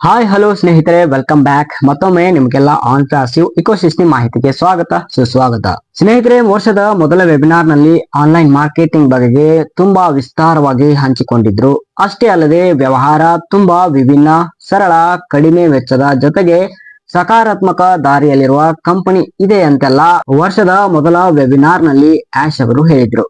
Hi hello ಸ್ನೇಹಿತರೆ welcome back ಮತ್ತೊಮ್ಮೆ ನಿಮಗೆಲ್ಲ ಆನ್ ಪ್ಯಾಸಿವ್ ಇಕೋಸಿಸ್ಟಮ್ ಮಾಹಿತಿಗೆ ಸ್ವಾಗತ, ಸುಸ್ವಾಗತ. ಸ್ನೇಹಿತರೆ, ವರ್ಷದ ಮೊದಲ ವೆಬಿನಾರ್ನಲ್ಲಿ ಆನ್ಲೈನ್ ಮಾರ್ಕೆಟಿಂಗ್ ಬಗೆಗೆ ತುಂಬಾ ವಿಸ್ತಾರವಾಗಿ ಹಂಚಿಕೊಂಡಿದ್ರು. ಅಷ್ಟೇ ಅಲ್ಲದೆ, ವ್ಯವಹಾರ ತುಂಬಾ ವಿಭಿನ್ನ, ಸರಳ, ಕಡಿಮೆ ವೆಚ್ಚದ ಜೊತೆಗೆ ಸಕಾರಾತ್ಮಕ ದಾರಿಯಲ್ಲಿರುವ ಕಂಪನಿ ಇದೆ ಅಂತೆಲ್ಲ ವರ್ಷದ ಮೊದಲ ವೆಬಿನಾರ್ನಲ್ಲಿ ಆಶ್ ಅವರು ಹೇಳಿದ್ರು.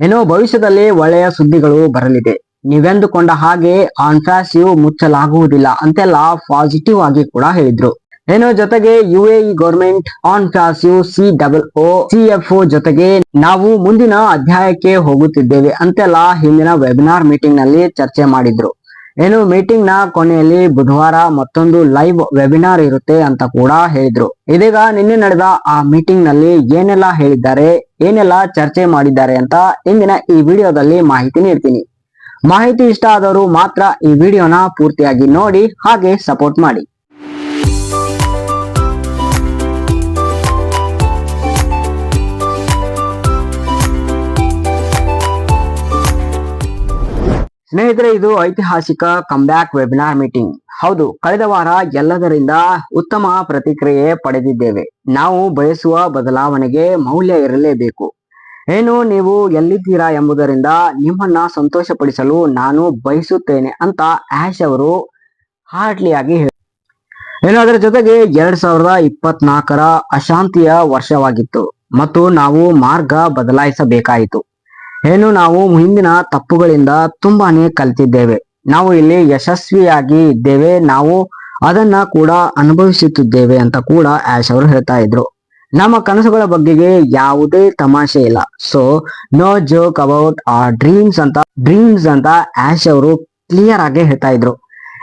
ಏನೋ ಭವಿಷ್ಯದಲ್ಲಿ ಒಳ್ಳೆಯ ಸುದ್ದಿಗಳು ಬರಲಿದೆ. ನೀವೆಂದುಕೊಂಡ ಹಾಗೆ ಆನ್ಫಾಸಿವ್ ಮುಚ್ಚಲಾಗುವುದಿಲ್ಲ ಅಂತೆಲ್ಲ ಪಾಸಿಟಿವ್ ಆಗಿ ಕೂಡ ಹೇಳಿದ್ರು. ಏನೋ ಜೊತೆಗೆ U A government on ಕ್ಯಾಸಿಯು C double O C F ಜೊತೆಗೆ ನಾವು ಮುಂದಿನ ಅಧ್ಯಾಯಕ್ಕೆ ಹೋಗುತ್ತಿದ್ದೇವೆ ಅಂತೆಲ್ಲ ಹಿಂದಿನ ವೆಬಿನಾರ್ ಮೀಟಿಂಗ್ನಲ್ಲಿ ಚರ್ಚೆ ಮಾಡಿದ್ರು. ಏನು ಮೀಟಿಂಗ್ನ ಕೊನೆಯಲ್ಲಿ ಬುಧವಾರ ಮತ್ತೊಂದು ಲೈವ್ ವೆಬಿನಾರ್ ಇರುತ್ತೆ ಅಂತ ಕೂಡ ಹೇಳಿದ್ರು. ಇದೀಗ ನಿನ್ನೆ ನಡೆದ ಆ ಮೀಟಿಂಗ್ನಲ್ಲಿ ಏನೆಲ್ಲ ಹೇಳಿದ್ದಾರೆ, ಏನೆಲ್ಲ ಚರ್ಚೆ ಮಾಡಿದ್ದಾರೆ ಅಂತ ಇಂದಿನ ಈ ವಿಡಿಯೋದಲ್ಲಿ ಮಾಹಿತಿ ನೀಡ್ತೀನಿ. ಮಾಹಿತಿ ಇಷ್ಟ ಆದವರು ಮಾತ್ರ ಈ ವಿಡಿಯೋನ ಪೂರ್ತಿಯಾಗಿ ನೋಡಿ, ಹಾಗೆ ಸಪೋರ್ಟ್ ಮಾಡಿ. ಸ್ನೇಹಿತರೆ, ಇದು ಐತಿಹಾಸಿಕ ಕಂಬ್ಯಾಕ್ ವೆಬಿನಾರ್ ಮೀಟಿಂಗ್ ಹೌದು, ಕಳೆದ ವಾರ ಎಲ್ಲದರಿಂದ ಉತ್ತಮ ಪ್ರತಿಕ್ರಿಯೆ ಪಡೆದಿದ್ದೇವೆ. ನಾವು ಬಯಸುವ ಬದಲಾವಣೆಗೆ ಮೌಲ್ಯ ಇರಲೇಬೇಕು. ಏನು ನೀವು ಎಲ್ಲಿದ್ದೀರಾ ಎಂಬುದರಿಂದ ನಿಮ್ಮನ್ನ ಸಂತೋಷಪಡಿಸಲು ನಾನು ಬಯಸುತ್ತೇನೆ ಅಂತ ಆಶ್ ಅವರು ಹಾರ್ಡ್ಲಿ ಆಗಿ ಹೇಳಿ ಏನು ಅದರ ಜೊತೆಗೆ ಎರಡ್ ಸಾವಿರದ ಇಪ್ಪತ್ನಾಲ್ಕರ ಅಶಾಂತಿಯ ವರ್ಷವಾಗಿತ್ತು ಮತ್ತು ನಾವು ಮಾರ್ಗ ಬದಲಾಯಿಸಬೇಕಾಯಿತು. ಏನು ನಾವು ಹಿಂದಿನ ತಪ್ಪುಗಳಿಂದ ತುಂಬಾನೇ ಕಲಿತಿದ್ದೇವೆ. ನಾವು ಇಲ್ಲಿ ಯಶಸ್ವಿಯಾಗಿ ಇದ್ದೇವೆ. ನಾವು ಅದನ್ನ ಕೂಡ ಅನುಭವಿಸುತ್ತಿದ್ದೇವೆ ಅಂತ ಕೂಡ ಆಶ್ ಅವರು ಹೇಳ್ತಾ ಇದ್ರು. ನಮ್ಮ ಕನಸುಗಳ ಬಗ್ಗೆಗೆ ಯಾವುದೇ ತಮಾಷೆ ಇಲ್ಲ. ಸೊ ನೋ ಜೋಕ್ ಅಬೌಟ್ ಆ ಡ್ರೀಮ್ಸ್ ಅಂತ ಡ್ರೀಮ್ಸ್ ಅಂತ ಆಶ್ ಅವರು ಕ್ಲಿಯರ್ ಆಗಿ ಹೇಳ್ತಾ ಇದ್ರು.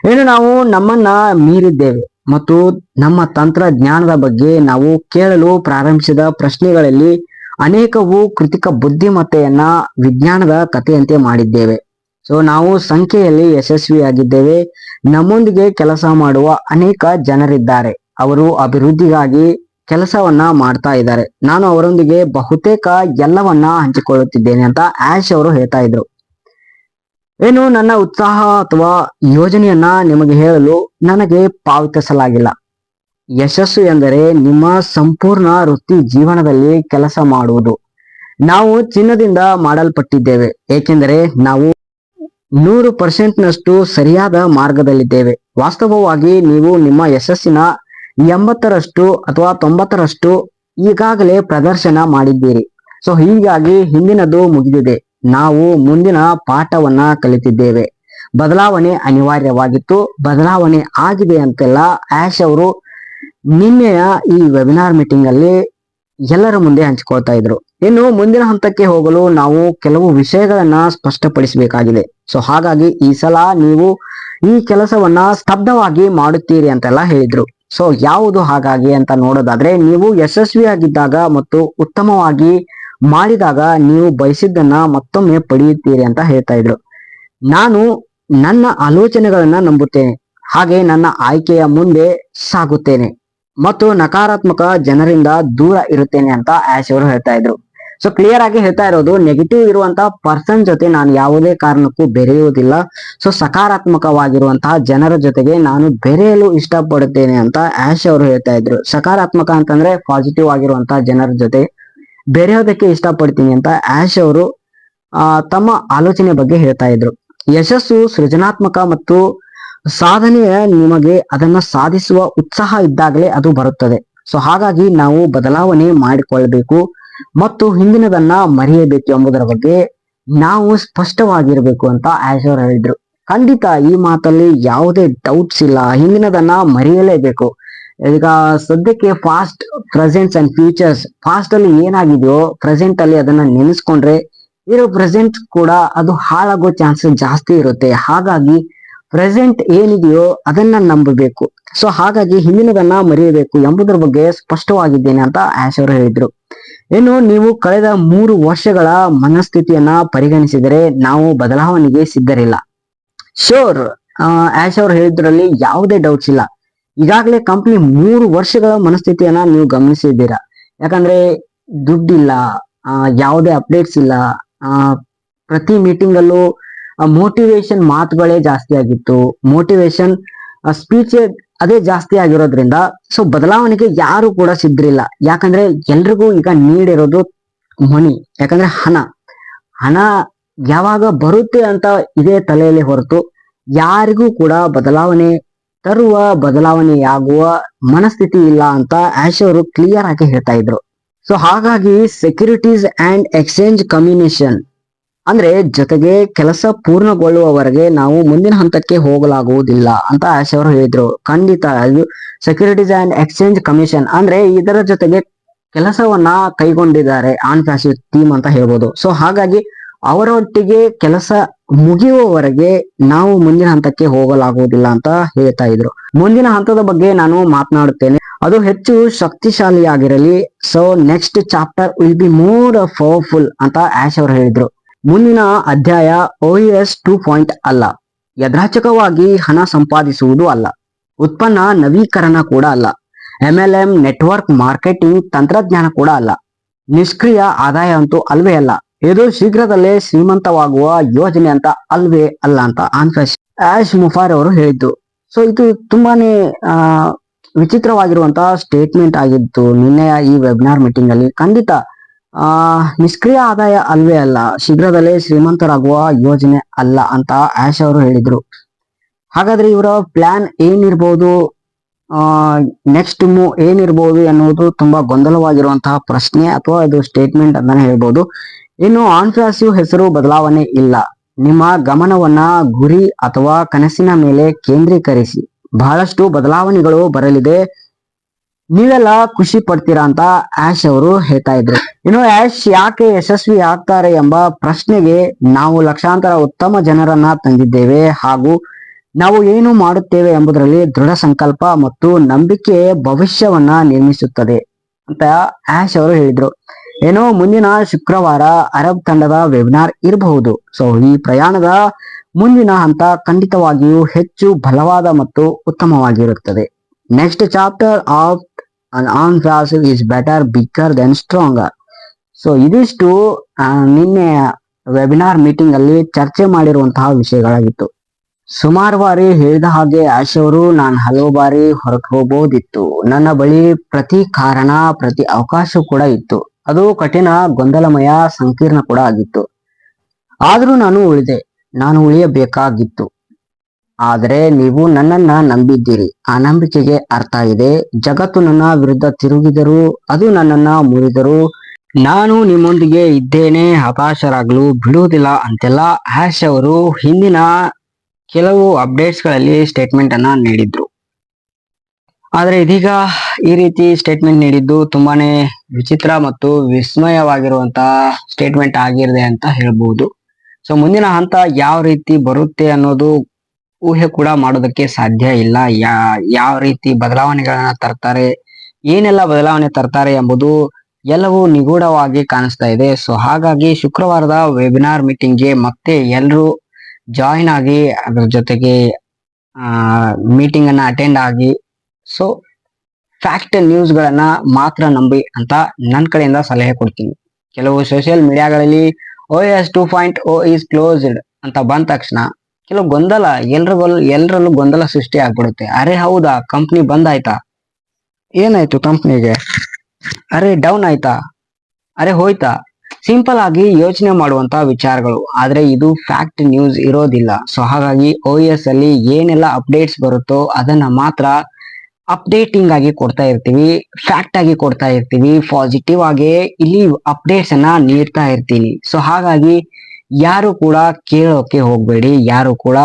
ಏನು ನಾವು ನಮ್ಮನ್ನ ಮೀರಿದ್ದೇವೆ ಮತ್ತು ನಮ್ಮ ತಂತ್ರಜ್ಞಾನದ ಬಗ್ಗೆ ನಾವು ಕೇಳಲು ಪ್ರಾರಂಭಿಸಿದ ಪ್ರಶ್ನೆಗಳಲ್ಲಿ ಅನೇಕವು ಕೃತಿಕ ಬುದ್ಧಿಮತ್ತೆಯನ್ನ ವಿಜ್ಞಾನದ ಕಥೆಯಂತೆ ಮಾಡಿದ್ದೇವೆ. ಸೊ ನಾವು ಸಂಖ್ಯೆಯಲ್ಲಿ ಯಶಸ್ವಿಯಾಗಿದ್ದೇವೆ. ನಮ್ಮೊಂದಿಗೆ ಕೆಲಸ ಮಾಡುವ ಅನೇಕ ಜನರಿದ್ದಾರೆ. ಅವರು ಅಭಿವೃದ್ಧಿಗಾಗಿ ಕೆಲಸವನ್ನ ಮಾಡ್ತಾ ಇದ್ದಾರೆ. ನಾನು ಅವರೊಂದಿಗೆ ಬಹುತೇಕ ಎಲ್ಲವನ್ನ ಹಂಚಿಕೊಳ್ಳುತ್ತಿದ್ದೇನೆ ಅಂತ ಆಶ್ ಅವರು ಹೇಳ್ತಾ ಇದ್ರು. ಏನು ನನ್ನ ಉತ್ಸಾಹ ಅಥವಾ ಯೋಜನೆಯನ್ನ ನಿಮಗೆ ಹೇಳಲು ನನಗೆ ಪಾವತಿಸಲಾಗಿಲ್ಲ. ಯಶಸ್ಸು ಎಂದರೆ ನಿಮ್ಮ ಸಂಪೂರ್ಣ ವೃತ್ತಿ ಜೀವನದಲ್ಲಿ ಕೆಲಸ ಮಾಡುವುದು. ನಾವು ಚಿನ್ನದಿಂದ ಮಾಡಲ್ಪಟ್ಟಿದ್ದೇವೆ, ಏಕೆಂದರೆ ನಾವು ನೂರು ಪರ್ಸೆಂಟ್ನಷ್ಟು ಸರಿಯಾದ ಮಾರ್ಗದಲ್ಲಿದ್ದೇವೆ. ವಾಸ್ತವವಾಗಿ ನೀವು ನಿಮ್ಮ ಯಶಸ್ಸಿನ ಎಂಬತ್ತರಷ್ಟು ಅಥವಾ ತೊಂಬತ್ತರಷ್ಟು ಈಗಾಗಲೇ ಪ್ರದರ್ಶನ ಮಾಡಿದ್ದೀರಿ. ಸೊ ಹೀಗಾಗಿ ಹಿಂದಿನದು ಮುಗಿದಿದೆ. ನಾವು ಮುಂದಿನ ಪಾಠವನ್ನ ಕಲಿತಿದ್ದೇವೆ. ಬದಲಾವಣೆ ಅನಿವಾರ್ಯವಾಗಿತ್ತು. ಬದಲಾವಣೆ ಆಗಿದೆ ಅಂತೆಲ್ಲ ಆಶ್ ಅವರು ನಿನ್ನೆಯ ಈ ವೆಬಿನಾರ್ ಮೀಟಿಂಗ್ ಅಲ್ಲಿ ಎಲ್ಲರ ಮುಂದೆ ಹಂಚಿಕೊಳ್ತಾ ಇದ್ರು. ಇನ್ನು ಮುಂದಿನ ಹಂತಕ್ಕೆ ಹೋಗಲು ನಾವು ಕೆಲವು ವಿಷಯಗಳನ್ನ ಸ್ಪಷ್ಟಪಡಿಸಬೇಕಾಗಿದೆ. ಸೊ ಹಾಗಾಗಿ ಈ ಸಲ ನೀವು ಈ ಕೆಲಸವನ್ನ ಸ್ತಬ್ಧವಾಗಿ ಮಾಡುತ್ತೀರಿ ಅಂತೆಲ್ಲ ಹೇಳಿದ್ರು. ಸೊ ಯಾವುದು ಹಾಗಾಗಿ ಅಂತ ನೋಡೋದಾದ್ರೆ ನೀವು ಯಶಸ್ವಿಯಾಗಿದ್ದಾಗ ಮತ್ತು ಉತ್ತಮವಾಗಿ ಮಾಡಿದಾಗ ನೀವು ಬಯಸಿದ್ದನ್ನ ಮತ್ತೊಮ್ಮೆ ಪಡೆಯುತ್ತೀರಿ ಅಂತ ಹೇಳ್ತಾ ಇದ್ರು. ನಾನು ನನ್ನ ಆಲೋಚನೆಗಳನ್ನ ನಂಬುತ್ತೇನೆ. ಹಾಗೆ ನನ್ನ ಆಯ್ಕೆಯ ಮುಂದೆ ಸಾಗುತ್ತೇನೆ. ಮತ್ತು ನಕಾರಾತ್ಮಕ ಜನರಿಂದ ದೂರ ಇರುತ್ತೇನೆ ಅಂತ ಆಶ್ ಅವರು ಹೇಳ್ತಾ ಇದ್ರು. ಸೊ ಕ್ಲಿಯರ್ ಆಗಿ ಹೇಳ್ತಾ ಇರೋದು ನೆಗೆಟಿವ್ ಇರುವಂತಹ ಪರ್ಸನ್ ಜೊತೆ ನಾನು ಯಾವುದೇ ಕಾರಣಕ್ಕೂ ಬೆರೆಯುವುದಿಲ್ಲ. ಸೊ ಸಕಾರಾತ್ಮಕವಾಗಿರುವಂತಹ ಜನರ ಜೊತೆಗೆ ನಾನು ಬೆರೆಯಲು ಇಷ್ಟಪಡುತ್ತೇನೆ ಅಂತ ಆಶ್ ಅವರು ಹೇಳ್ತಾ ಇದ್ರು. ಸಕಾರಾತ್ಮಕ ಅಂತಂದ್ರೆ ಪಾಸಿಟಿವ್ ಆಗಿರುವಂತಹ ಜನರ ಜೊತೆ ಬೆರೆಯೋದಕ್ಕೆ ಇಷ್ಟಪಡ್ತೀನಿ ಅಂತ ಆಶ್ ಅವರು ತಮ್ಮ ಆಲೋಚನೆ ಬಗ್ಗೆ ಹೇಳ್ತಾ ಇದ್ರು. ಯಶಸ್ಸು ಸೃಜನಾತ್ಮಕ ಮತ್ತು ಸಾಧನೆಯ ನಿಮಗೆ ಅದನ್ನ ಸಾಧಿಸುವ ಉತ್ಸಾಹ ಇದ್ದಾಗಲೇ ಅದು ಬರುತ್ತದೆ. ಸೊ ಹಾಗಾಗಿ ನಾವು ಬದಲಾವಣೆ ಮಾಡಿಕೊಳ್ಬೇಕು. ಮತ್ತು ಹಿಂದಿನದನ್ನ ಮರೆಯಬೇಕು ಎಂಬುದರ ಬಗ್ಗೆ ನಾವು ಸ್ಪಷ್ಟವಾಗಿರ್ಬೇಕು ಅಂತ ಆಶ್ ಅವರು ಹೇಳಿದ್ರು. ಖಂಡಿತ ಈ ಮಾತಲ್ಲಿ ಯಾವುದೇ ಡೌಟ್ಸ್ ಇಲ್ಲ. ಹಿಂದಿನದನ್ನ ಮರೆಯಲೇಬೇಕು. ಈಗ ಸದ್ಯಕ್ಕೆ past presents and futures past ಅಲ್ಲಿ ಏನಾಗಿದೆಯೋ ಪ್ರೆಸೆಂಟ್ ಅಲ್ಲಿ ಅದನ್ನ ನೆನೆಸ್ಕೊಂಡ್ರೆ, ಇರೋ ಪ್ರೆಸೆಂಟ್ ಕೂಡ ಅದು ಹಾಳಾಗೋ ಚಾನ್ಸಸ್ ಜಾಸ್ತಿ ಇರುತ್ತೆ. ಹಾಗಾಗಿ ಪ್ರೆಸೆಂಟ್ ಏನಿದೆಯೋ ಅದನ್ನ ನಂಬಬೇಕು. ಸೊ ಹಾಗಾಗಿ ಹಿಂದಿನದನ್ನ ಮರೆಯಬೇಕು ಎಂಬುದರ ಬಗ್ಗೆ ಸ್ಪಷ್ಟವಾಗಿದ್ದೇನೆ ಅಂತ ಆಶ್ ಅವರು ಹೇಳಿದ್ರು. ಇನ್ನು ನೀವು ಕಳೆದ ಮೂರು ವರ್ಷಗಳ ಮನಸ್ಥಿತಿಯನ್ನ ಪರಿಗಣಿಸಿದರೆ ನಾವು ಬದಲಾವಣೆಗೆ ಸಿದ್ಧರಿಲ್ಲ. ಶೋರ್ ಆಶ್ ಅವರು ಹೇಳಿದ್ರಲ್ಲಿ ಯಾವುದೇ ಡೌಟ್ಸ್ ಇಲ್ಲ. ಈಗಾಗಲೇ ಕಂಪ್ನಿ ಮೂರು ವರ್ಷಗಳ ಮನಸ್ಥಿತಿಯನ್ನ ನೀವು ಗಮನಿಸಿದ್ದೀರಾ. ಯಾಕಂದ್ರೆ ದುಡ್ಡಿಲ್ಲ ಯಾವುದೇ ಅಪ್ಡೇಟ್ಸ್ ಇಲ್ಲ ಪ್ರತಿ ಮೀಟಿಂಗ್ ಅಲ್ಲೂ ಮೋಟಿವೇಶನ್ ಮಾತುಗಳೇ ಜಾಸ್ತಿ ಆಗಿತ್ತು. ಮೋಟಿವೇಶನ್ ಸ್ಪೀಚ್ ಅದೇ ಜಾಸ್ತಿ ಆಗಿರೋದ್ರಿಂದ ಸೊ ಬದಲಾವಣೆಗೆ ಯಾರು ಕೂಡ ಸಿದ್ರಿಲ್ಲ ಯಾಕಂದ್ರೆ ಎಲ್ರಿಗೂ ಈಗ ನೀಡಿರೋದು ಮನಿ ಯಾಕಂದ್ರೆ ಹಣ. ಹಣ ಯಾವಾಗ ಬರುತ್ತೆ ಅಂತ ಇದೇ ತಲೆಯಲ್ಲಿ ಹೊರತು ಯಾರಿಗೂ ಕೂಡ ಬದಲಾವಣೆ ತರುವ, ಬದಲಾವಣೆಯಾಗುವ ಮನಸ್ಥಿತಿ ಇಲ್ಲ ಅಂತ ಆಶ್ ಅವರು ಕ್ಲಿಯರ್ ಆಗಿ ಹೇಳ್ತಾ ಇದ್ರು. ಸೊ ಹಾಗಾಗಿ ಸೆಕ್ಯೂರಿಟೀಸ್ ಅಂಡ್ ಎಕ್ಸ್ಚೇಂಜ್ ಕಮ್ಯುನಿಕೇಶನ್ ಅಂದ್ರೆ ಜೊತೆಗೆ ಕೆಲಸ ಪೂರ್ಣಗೊಳ್ಳುವವರೆಗೆ ನಾವು ಮುಂದಿನ ಹಂತಕ್ಕೆ ಹೋಗಲಾಗುವುದಿಲ್ಲ ಅಂತ ಆಶ್ ಅವರು ಹೇಳಿದ್ರು. ಖಂಡಿತ ಅದು ಸೆಕ್ಯೂರಿಟೀಸ್ ಅಂಡ್ ಎಕ್ಸ್ಚೇಂಜ್ ಕಮಿಷನ್ ಅಂದ್ರೆ ಇದರ ಜೊತೆಗೆ ಕೆಲಸವನ್ನ ಕೈಗೊಂಡಿದ್ದಾರೆ ಆನ್ ಫ್ಯಾಸಿವ್ ಟೀಮ್ ಅಂತ ಹೇಳ್ಬೋದು. ಸೊ ಹಾಗಾಗಿ ಅವರೊಟ್ಟಿಗೆ ಕೆಲಸ ಮುಗಿಯುವವರೆಗೆ ನಾವು ಮುಂದಿನ ಹಂತಕ್ಕೆ ಹೋಗಲಾಗುವುದಿಲ್ಲ ಅಂತ ಹೇಳ್ತಾ ಇದ್ರು. ಮುಂದಿನ ಹಂತದ ಬಗ್ಗೆ ನಾನು ಮಾತನಾಡುತ್ತೇನೆ. ಅದು ಹೆಚ್ಚು ಶಕ್ತಿಶಾಲಿಯಾಗಿರಲಿ. So next chapter will be more powerful ಅಂತ ಆಶ್ ಅವರು ಹೇಳಿದ್ರು. ಮುಂದಿನ ಅಧ್ಯಾಯ ಓ ಎಸ್ ಟೂ ಪಾಯಿಂಟ್ ಅಲ್ಲ. ಯದ್ರಾಚಕವಾಗಿ ಹಣ ಸಂಪಾದಿಸುವುದು ಅಲ್ಲ. ಉತ್ಪನ್ನ ನವೀಕರಣ ಕೂಡ ಅಲ್ಲ. ಎಂಎಲ್ಎಂ ನೆಟ್ವರ್ಕ್ ಮಾರ್ಕೆಟಿಂಗ್ ತಂತ್ರಜ್ಞಾನ ಕೂಡ ಅಲ್ಲ. ನಿಷ್ಕ್ರಿಯ ಆದಾಯ ಅಂತೂ ಅಲ್ವೇ ಅಲ್ಲ. ಇದು ಶೀಘ್ರದಲ್ಲೇ ಶ್ರೀಮಂತವಾಗುವ ಯೋಜನೆ ಅಂತ ಅಲ್ವೇ ಅಲ್ಲ ಅಂತ ಆನ್ಫೆಸ್ ಆಶ್ ಮುಫಾರ್ ಅವರು ಹೇಳಿದ್ದು. ಸೊ ಇದು ತುಂಬಾನೇ ವಿಚಿತ್ರವಾಗಿರುವಂತಹ ಸ್ಟೇಟ್ಮೆಂಟ್ ಆಗಿತ್ತು ನಿನ್ನೆಯ ಈ ವೆಬಿನಾರ್ ಮೀಟಿಂಗ್ ಅಲ್ಲಿ ಖಂಡಿತ ಆ, ನಿಷ್ಕ್ರಿಯ ಆದಾಯ ಅಲ್ವೇ ಅಲ್ಲ, ಶೀಘ್ರದಲ್ಲೇ ಶ್ರೀಮಂತರಾಗುವ ಯೋಜನೆ ಅಲ್ಲ ಅಂತ ಆಶ್ ಅವರು ಹೇಳಿದ್ರು. ಹಾಗಾದ್ರೆ ಇವರ ಪ್ಲಾನ್ ಏನಿರ್ಬೋದು? ಆ ನೆಕ್ಸ್ಟ್ ಮೂವ್ ಏನಿರ್ಬೋದು ಎನ್ನುವುದು ತುಂಬಾ ಗೊಂದಲವಾಗಿರುವಂತಹ ಪ್ರಶ್ನೆ ಅಥವಾ ಇದು ಸ್ಟೇಟ್ಮೆಂಟ್ ಅಂತಾನೆ ಹೇಳ್ಬೋದು. ಇನ್ನು ಆನ್ಫ್ಯಾಸಿವ್ ಹೆಸರು ಬದಲಾವಣೆ ಇಲ್ಲ. ನಿಮ್ಮ ಗಮನವನ್ನ ಗುರಿ ಅಥವಾ ಕನಸಿನ ಮೇಲೆ ಕೇಂದ್ರೀಕರಿಸಿ. ಬಹಳಷ್ಟು ಬದಲಾವಣೆಗಳು ಬರಲಿದೆ. ನೀವೆಲ್ಲ ಖುಷಿ ಪಡ್ತೀರಾ ಅಂತ ಆಶ್ ಅವರು ಹೇಳ್ತಾ ಇದ್ರು. ಇನ್ನು ಆಶ್ ಯಾಕೆ ಯಶಸ್ವಿ ಆಗ್ತಾರೆ ಎಂಬ ಪ್ರಶ್ನೆಗೆ ನಾವು ಲಕ್ಷಾಂತರ ಉತ್ತಮ ಜನರನ್ನ ತಂದಿದ್ದೇವೆ ಹಾಗೂ ನಾವು ಏನು ಮಾಡುತ್ತೇವೆ ಎಂಬುದರಲ್ಲಿ ದೃಢ ಸಂಕಲ್ಪ ಮತ್ತು ನಂಬಿಕೆ ಭವಿಷ್ಯವನ್ನ ನಿರ್ಮಿಸುತ್ತದೆ ಅಂತ ಆಶ್ ಅವರು ಹೇಳಿದ್ರು. ಏನೋ ಮುಂದಿನ ಶುಕ್ರವಾರ ಅರಬ್ ತಂಡದ ವೆಬಿನಾರ್ ಇರಬಹುದು. ಸೊ ಈ ಪ್ರಯಾಣದ ಮುಂದಿನ ಹಂತ ಖಂಡಿತವಾಗಿಯೂ ಹೆಚ್ಚು ಬಲವಾದ ಮತ್ತು ಉತ್ತಮವಾಗಿರುತ್ತದೆ. Next chapter of on class is better bigger than stronger so ಇದಿಷ್ಟು ನಿನ್ನೆ ವೆಬಿನಾರ್ ಮೀಟಿಂಗ್ ಅಲ್ಲಿ ಚರ್ಚೆ ಮಾಡಿರುವಂತಹ ವಿಷಯಗಳಾಗಿತ್ತು. ಸುಮಾರು ಬಾರಿ ಹೇಳಿದ ಹಾಗೆ ಆಶ್ ಅವರು ನಾನು ಹಲವು ಬಾರಿ ಹೊರಟು ಹೋಗಬಹುದಿತ್ತು ನನ್ನ ಬಳಿ ಪ್ರತಿ ಕಾರಣ, ಪ್ರತಿ ಅವಕಾಶ ಕೂಡ ಇತ್ತು. ಅದು ಕಠಿಣ, ಗೊಂದಲಮಯ, ಸಂಕೀರ್ಣ ಕೂಡ ಆಗಿತ್ತು. ಆದ್ರೂ ನಾನು ಉಳಿದೆ. ನಾನು ಉಳಿಯಬೇಕಾಗಿತ್ತು. ಆದರೆ ನೀವು ನನ್ನನ್ನ ನಂಬಿದ್ದೀರಿ. ಆ ನಂಬಿಕೆಗೆ ಅರ್ಥ ಇದೆ. ಜಗತ್ತು ನನ್ನ ವಿರುದ್ಧ ತಿರುಗಿದರೂ, ಅದು ನನ್ನನ್ನ ಮುರಿದರೂ ನಾನು ನಿಮ್ಮೊಂದಿಗೆ ಇದ್ದೇನೆ, ಹತಾಶರಾಗಲು ಬಿಡುವುದಿಲ್ಲ ಅಂತೆಲ್ಲ ಹ್ಯಾಶ್ ಅವರು ಹಿಂದಿನ ಕೆಲವು ಅಪ್ಡೇಟ್ಸ್ಗಳಲ್ಲಿ ಸ್ಟೇಟ್ಮೆಂಟ್ ಅನ್ನ ನೀಡಿದ್ರು. ಆದ್ರೆ ಇದೀಗ ಈ ರೀತಿ ಸ್ಟೇಟ್ಮೆಂಟ್ ನೀಡಿದ್ದು ತುಂಬಾನೇ ವಿಚಿತ್ರ ಮತ್ತು ವಿಸ್ಮಯವಾಗಿರುವಂತಹ ಸ್ಟೇಟ್ಮೆಂಟ್ ಆಗಿರದೆ ಅಂತ ಹೇಳ್ಬಹುದು ಸೊ, ಮುಂದಿನ ಹಂತ ಯಾವ ರೀತಿ ಬರುತ್ತೆ ಅನ್ನೋದು ಊಹೆ ಕೂಡ ಮಾಡೋದಕ್ಕೆ ಸಾಧ್ಯ ಇಲ್ಲ. ಯಾವ ರೀತಿ ಬದಲಾವಣೆಗಳನ್ನ ತರ್ತಾರೆ, ಏನೆಲ್ಲ ಬದಲಾವಣೆ ತರ್ತಾರೆ ಎಂಬುದು ಎಲ್ಲವೂ ನಿಗೂಢವಾಗಿ ಕಾಣಿಸ್ತಾ ಇದೆ. ಸೊ ಹಾಗಾಗಿ ಶುಕ್ರವಾರದ ವೆಬಿನಾರ್ ಮೀಟಿಂಗ್ಗೆ ಮತ್ತೆ ಎಲ್ಲರೂ ಜಾಯಿನ್ ಆಗಿ ಅದ್ರ ಜೊತೆಗೆ ಮೀಟಿಂಗ್ ಅನ್ನ ಅಟೆಂಡ್ ಆಗಿ ಸೊ ಫ್ಯಾಕ್ಟ್ ನ್ಯೂಸ್ ಗಳನ್ನ ಮಾತ್ರ ನಂಬಿ ಅಂತ ನನ್ನ ಕಡೆಯಿಂದ ಸಲಹೆ ಕೊಡ್ತೀನಿ. ಕೆಲವು social ಮೀಡಿಯಾಗಳಲ್ಲಿ O S two point O is closed ಅಂತ ಬಂದ ತಕ್ಷಣ, ಕೆಲವು ಗೊಂದಲ ಎಲ್ರಿಗೂ ಎಲ್ರಲ್ಲೂ ಗೊಂದಲ ಸೃಷ್ಟಿ ಆಗ್ಬಿಡುತ್ತೆ. ಅರೆ ಹೌದಾ? ಕಂಪ್ನಿ ಬಂದ್ ಆಯ್ತಾ? ಏನಾಯ್ತು ಕಂಪ್ನಿಗೆ ಅರೆ ಡೌನ್ ಆಯ್ತಾ? ಅರೆ, ಹೋಯ್ತಾ? ಸಿಂಪಲ್ ಆಗಿ ಯೋಚನೆ ಮಾಡುವಂತ ವಿಚಾರಗಳು. ಆದ್ರೆ ಇದು ಫ್ಯಾಕ್ಟ್ ನ್ಯೂಸ್ ಇರೋದಿಲ್ಲ. ಸೊ ಹಾಗಾಗಿ ಓ ಎಸ್ ಅಲ್ಲಿ ಏನೆಲ್ಲ ಅಪ್ಡೇಟ್ಸ್ ಬರುತ್ತೋ ಅದನ್ನ ಮಾತ್ರ ಅಪ್ಡೇಟಿಂಗ್ ಆಗಿ ಕೊಡ್ತಾ ಇರ್ತೀವಿ. ಫ್ಯಾಕ್ಟ್ ಆಗಿ ಕೊಡ್ತಾ ಇರ್ತೀವಿ. ಪಾಸಿಟಿವ್ ಆಗಿ ಇಲ್ಲಿ ಅಪ್ಡೇಟ್ಸ್ ಅನ್ನ ನೀಡ್ತಾ ಇರ್ತೀನಿ. ಸೊ ಹಾಗಾಗಿ ಯಾರು ಕೂಡ ಕೇಳೋಕೆ ಹೋಗ್ಬೇಡಿ. ಯಾರು ಕೂಡ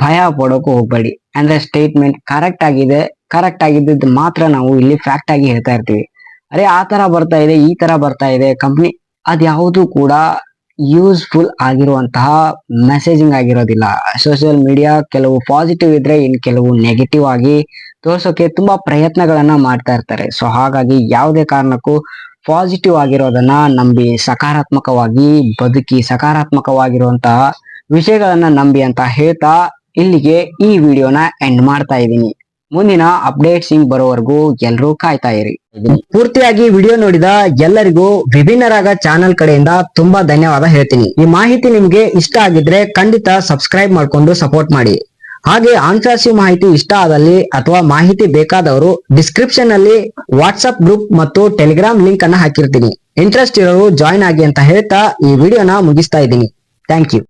ಭಯ ಪಡೋಕೆ ಹೋಗ್ಬೇಡಿ. ಅಂದ್ರೆ ಸ್ಟೇಟ್ಮೆಂಟ್ ಕರೆಕ್ಟ್ ಆಗಿದೆ. ಕರೆಕ್ಟ್ ಆಗಿದ್ದು ಮಾತ್ರ ನಾವು ಇಲ್ಲಿ ಫ್ಯಾಕ್ಟ್ ಆಗಿ ಹೇಳ್ತಾ ಇರ್ತೀವಿ. ಅರೆ, ಆ ತರ ಬರ್ತಾ ಇದೆ, ಈ ತರ ಬರ್ತಾ ಇದೆ ಕಂಪ್ನಿ ಅದ್ಯಾವುದು ಕೂಡ ಯೂಸ್ಫುಲ್ ಆಗಿರುವಂತಹ ಮೆಸೇಜಿಂಗ್ ಆಗಿರೋದಿಲ್ಲ. ಸೋಷಿಯಲ್ ಮೀಡಿಯಾ ಕೆಲವು ಪಾಸಿಟಿವ್ ಇದ್ರೆ ಇನ್ ಕೆಲವು ನೆಗೆಟಿವ್ ಆಗಿ ತೋರ್ಸೋಕೆ ತುಂಬಾ ಪ್ರಯತ್ನಗಳನ್ನ ಮಾಡ್ತಾ ಇರ್ತಾರೆ. ಸೊ ಹಾಗಾಗಿ ಯಾವುದೇ ಕಾರಣಕ್ಕೂ ಪಾಸಿಟಿವ್ ಆಗಿರೋದನ್ನ ನಂಬಿ, ಸಕಾರಾತ್ಮಕವಾಗಿ ಬದುಕಿ, ಸಕಾರಾತ್ಮಕವಾಗಿರುವಂತಹ ವಿಷಯಗಳನ್ನ ನಂಬಿ ಅಂತ ಹೇಳ್ತಾ ಇಲ್ಲಿಗೆ ಈ ವಿಡಿಯೋನ ಎಂಡ್ ಮಾಡ್ತಾ ಇದ್ದೀನಿ. ಮುಂದಿನ ಅಪ್ಡೇಟ್ಸ್ ಬರೋವರೆಗೂ ಎಲ್ಲರೂ ಕಾಯ್ತಾ ಇರಿ. ಪೂರ್ತಿಯಾಗಿ ವಿಡಿಯೋ ನೋಡಿದ ಎಲ್ಲರಿಗೂ ವಿಭಿನ್ನರಾಗ ಚಾನೆಲ್ ಕಡೆಯಿಂದ ತುಂಬಾ ಧನ್ಯವಾದ ಹೇಳ್ತೀನಿ. ಈ ಮಾಹಿತಿ ನಿಮ್ಗೆ ಇಷ್ಟ ಆಗಿದ್ರೆ ಖಂಡಿತ ಸಬ್ಸ್ಕ್ರೈಬ್ ಮಾಡ್ಕೊಂಡು ಸಪೋರ್ಟ್ ಮಾಡಿ. ಹಾಗೆ ಆನ್ಸರ್ಸಿವ್ ಮಾಹಿತಿ ಇಷ್ಟ ಆದಲ್ಲಿ ಅಥವಾ ಮಾಹಿತಿ ಬೇಕಾದವರು ಡಿಸ್ಕ್ರಿಪ್ಷನ್ ಅಲ್ಲಿ ವಾಟ್ಸ್ಆಪ್ ಗ್ರೂಪ್ ಮತ್ತು ಟೆಲಿಗ್ರಾಮ್ ಲಿಂಕ್ ಅನ್ನ ಹಾಕಿರ್ತೀನಿ. ಇಂಟ್ರೆಸ್ಟ್ ಇರೋರು ಜಾಯಿನ್ ಆಗಿ ಅಂತ ಹೇಳ್ತಾ ಈ ವಿಡಿಯೋನ ಮುಗಿಸ್ತಾ ಇದ್ದೀನಿ. Thank you